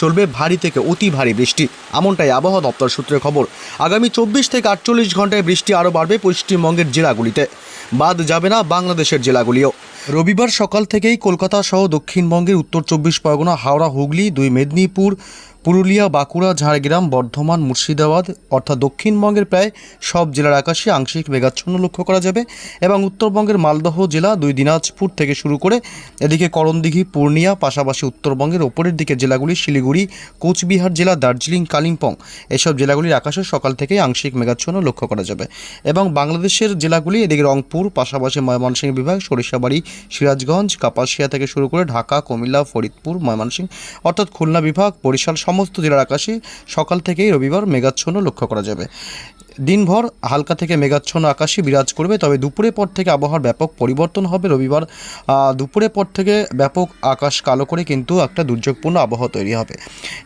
চলবে ভারী থেকে অতি ভারী বৃষ্টি। এমনটাই আবহাওয়া দপ্তর সূত্রে খবর। আগামী চব্বিশ থেকে আটচল্লিশ ঘন্টায় বৃষ্টি আরও বাড়বে পশ্চিমবঙ্গের জেলাগুলিতে। বাদ যাবে না বাংলাদেশের জেলাগুলিও। রবিবার সকাল থেকেই কলকাতা সহ দক্ষিণবঙ্গের উত্তর চব্বিশ পরগনা, হাওড়া, হুগলি, দুই মেদিনীপুর, পুরুলিয়া, বাঁকুড়া, ঝাড়গ্রাম, বর্ধমান, মুর্শিদাবাদ, অর্থাৎ দক্ষিণবঙ্গের প্রায় সব জেলার আকাশে আংশিক মেঘাচ্ছন্ন লক্ষ্য করা যাবে এবং উত্তরবঙ্গের মালদহ জেলা, দুই দিনাজপুর থেকে শুরু করে এদিকে করণদিঘি, পূর্ণিয়া, পাশাপাশি উত্তরবঙ্গের ওপরের দিকে জেলাগুলি শিলিগুড়ি কোচবিহার জেলা, দার্জিলিং, কালিম্পং এসব জেলাগুলির আকাশে সকাল থেকে আংশিক মেঘাচ্ছন্ন লক্ষ্য করা যাবে। এবং বাংলাদেশের জেলাগুলি, এদিকে রংপুর, পাশাপাশি ময়মনসিংহ বিভাগ, সরিষাবাড়ি, সিরাজগঞ্জ, কাপাসিয়া থেকে শুরু করে ঢাকা, কুমিল্লা, ফরিদপুর, ময়মনসিংহ অর্থাৎ খুলনা বিভাগ, বরিশাল, সমস্ত জেলার আকাশে সকাল থেকেই রবিবার মেঘাচ্ছন্ন লক্ষ্য করা যাবে। দিনভর হালকা থেকে মেঘাচ্ছন্ন আকাশে বিরাজ করবে, তবে দুপুরের পর থেকে আবহাওয়ার ব্যাপক পরিবর্তন হবে। রবিবার দুপুরের পর থেকে ব্যাপক আকাশ কালো করে কিন্তু একটা দুর্যোগপূর্ণ আবহাওয়া তৈরি হবে।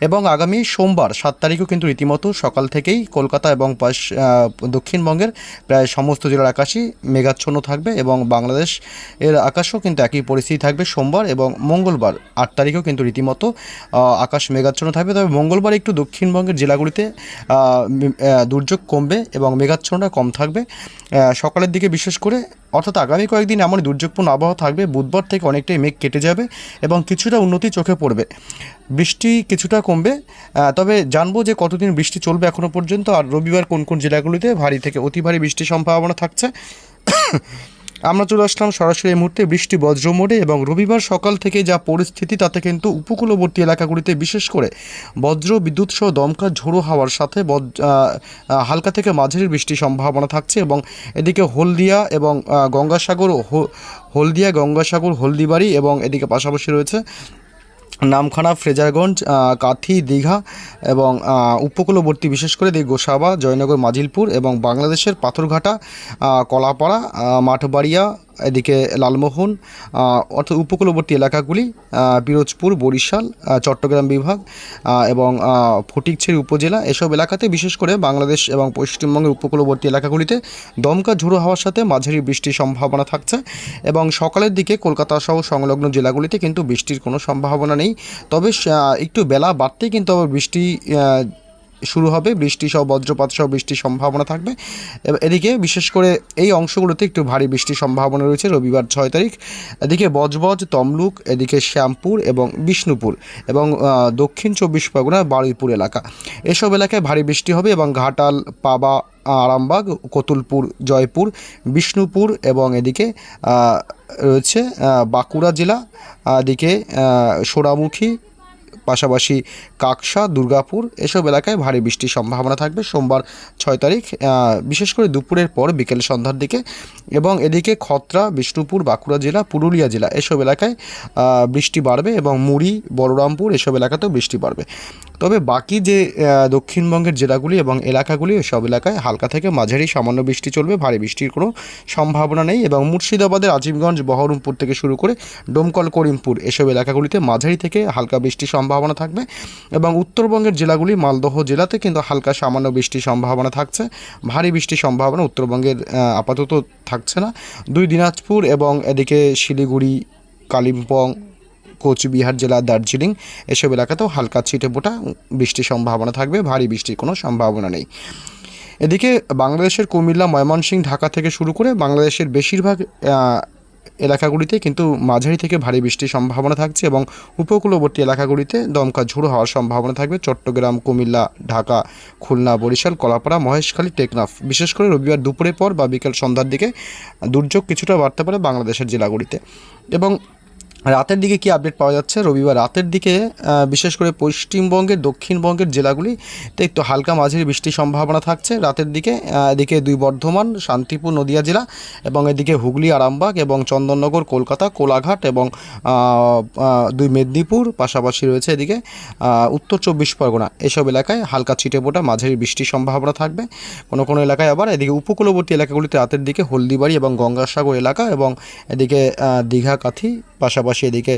এবং আগামী সোমবার, সাত তারিখও কিন্তু রীতিমতো সকাল থেকেই কলকাতা এবং পাশ দক্ষিণবঙ্গের প্রায় সমস্ত জেলার আকাশই মেঘাচ্ছন্ন থাকবে এবং বাংলাদেশ এর আকাশও কিন্তু একই পরিস্থিতি থাকবে সোমবার এবং মঙ্গলবার। আট তারিখেও কিন্তু রীতিমতো আকাশ মেঘাচ্ছন্ন থাকবে। তবে মঙ্গলবার একটু দক্ষিণবঙ্গের জেলাগুলিতে দুর্যোগ কমবে। এবং মেঘাচ্ছন্নটা কম থাকবে। সকালের দিকে বিশেষ করে, অর্থাৎ আগামী কয়েকদিন এমন দুর্যোগপূর্ণ আবহাওয়া থাকবে, বুধবার থেকে অনেকটাই মেঘ কেটে যাবে এবং কিছুটা উন্নতি চোখে পড়বে। বৃষ্টি কিছুটা কমবে। তবে জানব যে কতদিন বৃষ্টি চলবে এখনও পর্যন্ত, আর রবিবার কোন কোন জেলাগুলিতে ভারী থেকে অতি ভারী বৃষ্টির সম্ভাবনা থাকছে। আমরা চলে আসলাম সরাসরি এই মুহূর্তে বৃষ্টি বজ্র মোড়ে এবং রবিবার সকাল থেকে যা পরিস্থিতি তাতে কিন্তু উপকূলবর্তী এলাকাগুলিতে, বিশেষ করে বজ্র, বিদ্যুৎ সহ দমকা ঝোড়ো হাওয়ার সাথে হালকা থেকে মাঝারি বৃষ্টির সম্ভাবনা থাকছে এবং এদিকে হলদিয়া এবং গঙ্গাসাগর হলদিয়া, গঙ্গাসাগর, হলদিবাড়ি এবং এদিকে পাশাপাশি রয়েছে নামখানা, ফ্রেজারগঞ্জ কাথি, দীঘা এবং উপকূলবর্তী বিশেষ করে দিয়ে গোসাবা, জয়নগর, মাজিলপুর এবং বাংলাদেশের পাথরঘাটা কলাপাড়া মাঠবাড়িয়া এদিকে লালমোহন অর্থাৎ উপকূলবর্তী এলাকাগুলি পিরোজপুর, বরিশাল চট্টগ্রাম বিভাগ এবং ফটিকছড়ি উপজেলা, এসব এলাকাতে বিশেষ করে বাংলাদেশ এবং পশ্চিমবঙ্গের উপকূলবর্তী এলাকাগুলিতে দমকা ঝোড়ো হওয়ার সাথে মাঝারি বৃষ্টির সম্ভাবনা থাকছে এবং সকালের দিকে কলকাতা সহ সংলগ্ন জেলাগুলিতে কিন্তু বৃষ্টির কোনো সম্ভাবনা নেই। তবে একটু বেলা বাড়তেই কিন্তু আবার বৃষ্টি শুরু হবে। বৃষ্টি সহ বজ্রপাত সহ বৃষ্টির সম্ভাবনা থাকবে। এদিকে বিশেষ করে এই অংশগুলোতে একটু ভারী বৃষ্টির সম্ভাবনা রয়েছে রবিবার ছয় তারিখ। এদিকে বজবজ তমলুক এদিকে শ্যামপুর এবং বিষ্ণুপুর এবং দক্ষিণ চব্বিশ পরগনা বারুইপুর এলাকা। এসব এলাকায় ভারী বৃষ্টি হবে এবং ঘাটাল পাবা আরামবাগ কতুলপুর জয়পুর বিষ্ণুপুর এবং এদিকে রয়েছে বাঁকুড়া জেলা। এদিকে আহ, সোনামুখী পাশাপাশি কাকসা, দুর্গাপুর এসব এলাকায় ভারী বৃষ্টির সম্ভাবনা থাকবে সোমবার ছয় তারিখ বিশেষ করে দুপুরের পর বিকেল সন্ধ্যার দিকে। এবং এদিকে খত্রা, বিষ্ণুপুর, বাঁকুড়া জেলা, পুরুলিয়া জেলা এসব এলাকায় বৃষ্টি বাড়বে এবং মুড়ি, বলরামপুর এসব এলাকাতেও বৃষ্টি বাড়বে। তবে বাকি যে দক্ষিণবঙ্গের জেলাগুলি এবং এলাকাগুলি সব এলাকায় হালকা থেকে মাঝারি সামান্য বৃষ্টি চলবে, ভারী বৃষ্টির কোনো সম্ভাবনা নেই এবং মুর্শিদাবাদের আজিমগঞ্জ, বহরমপুর থেকে শুরু করে ডোমকল, করিমপুর এসব এলাকাগুলিতে মাঝারি থেকে হালকা বৃষ্টির সম্ভাবনা থাকবে এবং উত্তরবঙ্গের জেলাগুলি মালদহ জেলাতে কিন্তু হালকা সামান্য বৃষ্টির সম্ভাবনা থাকছে। ভারী বৃষ্টির সম্ভাবনা উত্তরবঙ্গের আপাতত থাকছে না। দুই দিনাজপুর এবং এদিকে শিলিগুড়ি, কালিম্পং, কোচবিহার জেলা, দার্জিলিং এসব এলাকাতেও হালকা ছিটে ফোটা বৃষ্টির সম্ভাবনা থাকবে, ভারী বৃষ্টির কোনো সম্ভাবনা নেই। এদিকে বাংলাদেশের কুমিল্লা, ময়মনসিংহ, ঢাকা থেকে শুরু করে বাংলাদেশের বেশিরভাগ এলাকাগুলিতে কিন্তু মাঝারি থেকে ভারী বৃষ্টির সম্ভাবনা থাকছে এবং উপকূলবর্তী এলাকাগুলিতে দমকা ঝুড়ো হওয়ার সম্ভাবনা থাকবে। চট্টগ্রাম, কুমিল্লা, ঢাকা, খুলনা, বরিশাল, কলাপাড়া, মহেশখালী, টেকনাফ। বিশেষ করে রবিবার দুপুরের পর বা বিকেল সন্ধ্যার দিকে দুর্যোগ কিছুটা বাড়তে পারে বাংলাদেশের জেলাগুলিতে। এবং রাতের দিকে কি আপডেট পাওয়া যাচ্ছে? রবিবার রাতের দিকে বিশেষ করে পশ্চিমবঙ্গের, দক্ষিণবঙ্গের জেলাগুলিতে একটু হালকা মাঝারি বৃষ্টির সম্ভাবনা থাকছে। রাতের দিকে এদিকে দুই বর্ধমান, শান্তিপুর, নদিয়া জেলা এবং এদিকে হুগলি, আরামবাগ এবং চন্দননগর, কলকাতা, কোলাঘাট এবং দুই মেদিনীপুর পাশাপাশি রয়েছে এদিকে উত্তর চব্বিশ পরগনা। এসব এলাকায় হালকা ছিটেফোঁটা মাঝারি বৃষ্টির সম্ভাবনা থাকবে। কোনো কোনো এলাকায় আবার এদিকে উপকূলবর্তী এলাকাগুলিতে রাতের দিকে হলদিবাড়ি এবং গঙ্গাসাগর এলাকা এবং এদিকে দীঘা কাথি পাশাপাশি এদিকে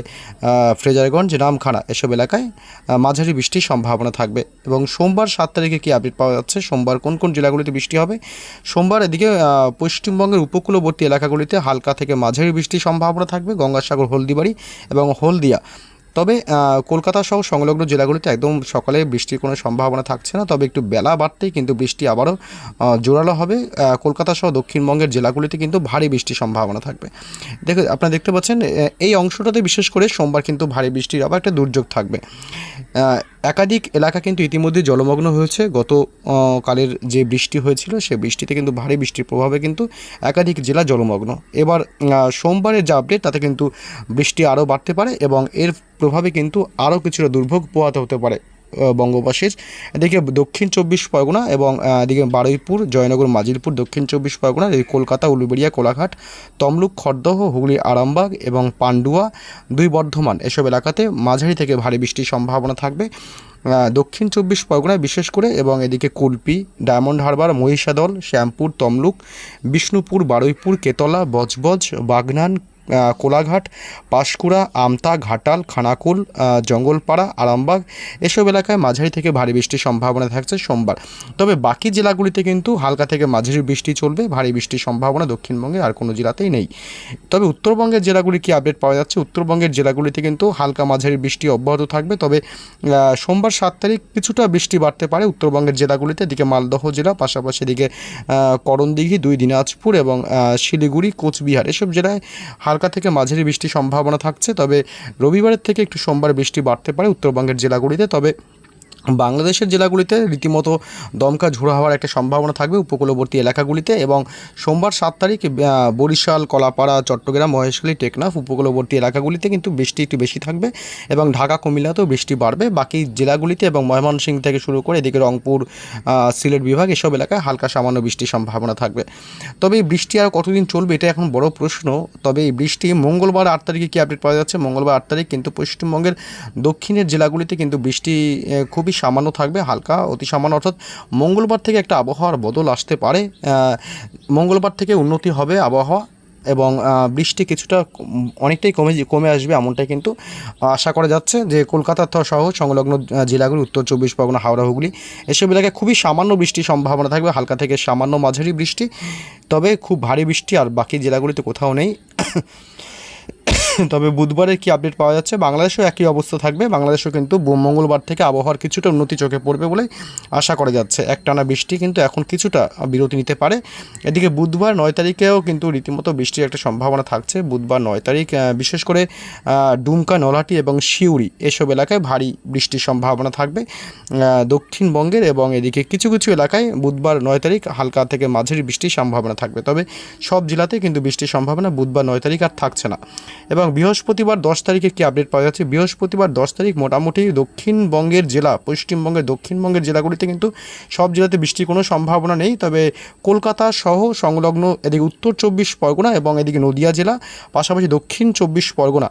ফ্রেজারগঞ্জ, রামখানা এসব এলাকায় মাঝারি বৃষ্টির সম্ভাবনা থাকবে। এবং সোমবার সাত তারিখে কী আপডেট পাওয়া যাচ্ছে? সোমবার কোন কোন জেলাগুলিতে বৃষ্টি হবে? সোমবার এদিকে পশ্চিমবঙ্গের উপকূলবর্তী এলাকাগুলিতে হালকা থেকে মাঝারি বৃষ্টির সম্ভাবনা থাকবে। গঙ্গাসাগর, হলদিবাড়ি এবং হলদিয়া। তবে কলকাতা সহ সংলগ্ন জেলাগুলিতে একদম সকালে বৃষ্টির কোনো সম্ভাবনা থাকছে না, তবে একটু বেলা বাড়তেই কিন্তু বৃষ্টি আবারও জোরালো হবে। কলকাতা সহ দক্ষিণবঙ্গের জেলাগুলিতে কিন্তু ভারী বৃষ্টির সম্ভাবনা থাকবে। দেখো, আপনারা দেখতে পাচ্ছেন এই অংশটাতে বিশেষ করে সোমবার কিন্তু ভারী বৃষ্টির আবার একটা দুর্যোগ থাকবে। একাধিক এলাকা কিন্তু ইতিমধ্যে জলমগ্ন হয়েছে। গত কালের যে বৃষ্টি হয়েছিল, সে বৃষ্টিতে কিন্তু ভারী বৃষ্টির প্রভাবে কিন্তু একাধিক জেলা জলমগ্ন। এবার সোমবারের যে আপডেট তাতে কিন্তু বৃষ্টি আরও বাড়তে পারে এবং এর প্রভাবে কিন্তু আরও কিছুটা দুর্ভোগ পোহাতে হতে পারে। বঙ্গবাসীর এদিকে দক্ষিণ চব্বিশ পরগনা এবং এদিকে বারুইপুর, জয়নগর মাজিলপুর দক্ষিণ চব্বিশ পরগনা, এদিকে কলকাতা, উলুবেড়িয়া, কোলাঘাট, তমলুক, খড়দহ, হুগলি, আরামবাগ এবং পান্ডুয়া দুই বর্ধমান। এসব এলাকাতে মাঝারি থেকে ভারী বৃষ্টির সম্ভাবনা থাকবে। দক্ষিণ চব্বিশ পরগনায় বিশেষ করে এবং এদিকে কুলপি, ডায়মন্ড হারবার, মহিষাদল, শ্যামপুর, তমলুক, বিষ্ণুপুর, বারুইপুর, কেতলা, বজবজ, বাগনান কোলাঘাট, পাঁশকুড়া, আমতা, ঘাটাল, খানাকুল জঙ্গলপাড়া, আরামবাগ, এসব এলাকায় মাঝারি থেকে ভারী বৃষ্টির সম্ভাবনা থাকছে সোমবার। তবে বাকি জেলাগুলিতে কিন্তু হালকা থেকে মাঝারি বৃষ্টি চলবে, ভারী বৃষ্টির সম্ভাবনা দক্ষিণবঙ্গে আর কোনো জেলাতেই নেই। তবে উত্তরবঙ্গের জেলাগুলি কি আপডেট পাওয়া যাচ্ছে? উত্তরবঙ্গের জেলাগুলিতে কিন্তু হালকা মাঝারি বৃষ্টি অব্যাহত থাকবে, তবে সোমবার সাত তারিখ কিছুটা বৃষ্টি বাড়তে পারে উত্তরবঙ্গের জেলাগুলিতে। এদিকে মালদহ জেলা, পাশাপাশি এদিকে করণদিঘি, দুই দিনাজপুর এবং শিলিগুড়ি, কোচবিহার, এসব জেলায় হালকা থেকে মাঝারি বৃষ্টির সম্ভাবনা থাকছে, তবে রবিবারের থেকে একটু সোমবার বৃষ্টি বাড়তে পারে উত্তরবঙ্গের জেলাগুলিতে, তবে বাংলাদেশের জেলাগুলিতে রীতিমতো দমকা ঝোড়ো হওয়ার একটা সম্ভাবনা থাকবে উপকূলবর্তী এলাকাগুলিতে এবং সোমবার সাত তারিখ বরিশাল, কলাপাড়া, চট্টগ্রাম, মহেশখালী, টেকনাফ উপকূলবর্তী এলাকাগুলিতে কিন্তু বৃষ্টি একটু বেশি থাকবে এবং ঢাকা, কুমিল্লাতেও বৃষ্টি বাড়বে। বাকি জেলাগুলিতে এবং ময়মনসিংহ থেকে শুরু করে এদিকে রংপুর সিলেট বিভাগ এসব এলাকায় হালকা সামান্য বৃষ্টির সম্ভাবনা থাকবে। তবে এই বৃষ্টি আর কতদিন চলবে এটা এখন বড় প্রশ্ন। তবে এই বৃষ্টি মঙ্গলবার আট তারিখে কী আপডেট পাওয়া যাচ্ছে? মঙ্গলবার আট তারিখ কিন্তু পশ্চিমবঙ্গের দক্ষিণের জেলাগুলিতে কিন্তু বৃষ্টি খুবই সামান্য থাকবে, হালকা, অতি সামান্য, অর্থাৎ মঙ্গলবার থেকে একটা আবহাওয়ার বদল আসতে পারে। মঙ্গলবার থেকে উন্নতি হবে আবহাওয়া এবং বৃষ্টি কিছুটা অনেকটাই কমে কমে আসবে এমনটাই কিন্তু আশা করা যাচ্ছে যে কলকাতা সহ সংলগ্ন জেলাগুলি, উত্তর চব্বিশ পরগনা, হাওড়া, হুগলি, এসব এলাকায় খুবই সামান্য বৃষ্টির সম্ভাবনা থাকবে, হালকা থেকে সামান্য মাঝারি বৃষ্টি। তবে খুব ভারী বৃষ্টি আর বাকি জেলাগুলিতে কোথাও নেই। তবে বুধবারে কি আপডেট পাওয়া যাচ্ছে? বাংলাদেশেও একই অবস্থা থাকবে। বাংলাদেশেও কিন্তু মঙ্গলবার থেকে আবহাওয়ার কিছুটা উন্নতি চোখে পড়বে বলে আশা করা যাচ্ছে। একটানা বৃষ্টি কিন্তু এখন কিছুটা বিরতি নিতে পারে। এদিকে বুধবার নয় তারিখেও কিন্তু রীতিমতো বৃষ্টির একটা সম্ভাবনা থাকছে। বুধবার নয় তারিখ বিশেষ করে ডুমকা নলাটি এবং শিউরি এসব এলাকায় ভারী বৃষ্টির সম্ভাবনা থাকবে। দক্ষিণবঙ্গের এবং এদিকে কিছু কিছু এলাকায় বুধবার নয় তারিখ হালকা থেকে মাঝারি বৃষ্টির সম্ভাবনা থাকবে। তবে সব জেলাতে কিন্তু বৃষ্টির সম্ভাবনা বুধবার নয় তারিখ আর থাকছে না। এবং বৃহস্পতিবার দশ তারিখে কি আপডেট পাওয়া যাচ্ছে। বৃহস্পতিবার দশ তারিখ মোটামুটি দক্ষিণবঙ্গের জেলা, পশ্চিমবঙ্গের দক্ষিণবঙ্গের জেলাগুলিতে কিন্তু সব জেলাতে বৃষ্টির কোনো সম্ভাবনা নেই। তবে কলকাতা সহ সংলগ্ন এদিকে উত্তর চব্বিশ পরগনা এবং এদিকে নদিয়া জেলা, পাশাপাশি দক্ষিণ চব্বিশ পরগনা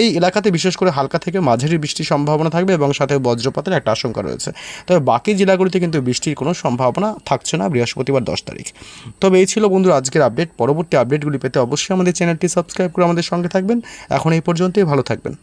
এই এলাকাতে বিশেষ করে হালকা থেকে মাঝারি বৃষ্টির সম্ভাবনা থাকবে এবং সাথে বজ্রপাতের একটা আশঙ্কা রয়েছে। তবে বাকি জেলাগুলিতে কিন্তু বৃষ্টির কোনো সম্ভাবনা থাকছে না বৃহস্পতিবার দশ তারিখ। তবে এই ছিল বন্ধুরা আজকের আপডেট পরবর্তী আপডেটগুলি পেতে অবশ্যই আমাদের চ্যানেলটি সাবস্ক্রাইব করে আমাদের সঙ্গে থাকবেন। এখন এই পর্যন্তই ভালো থাকবেন।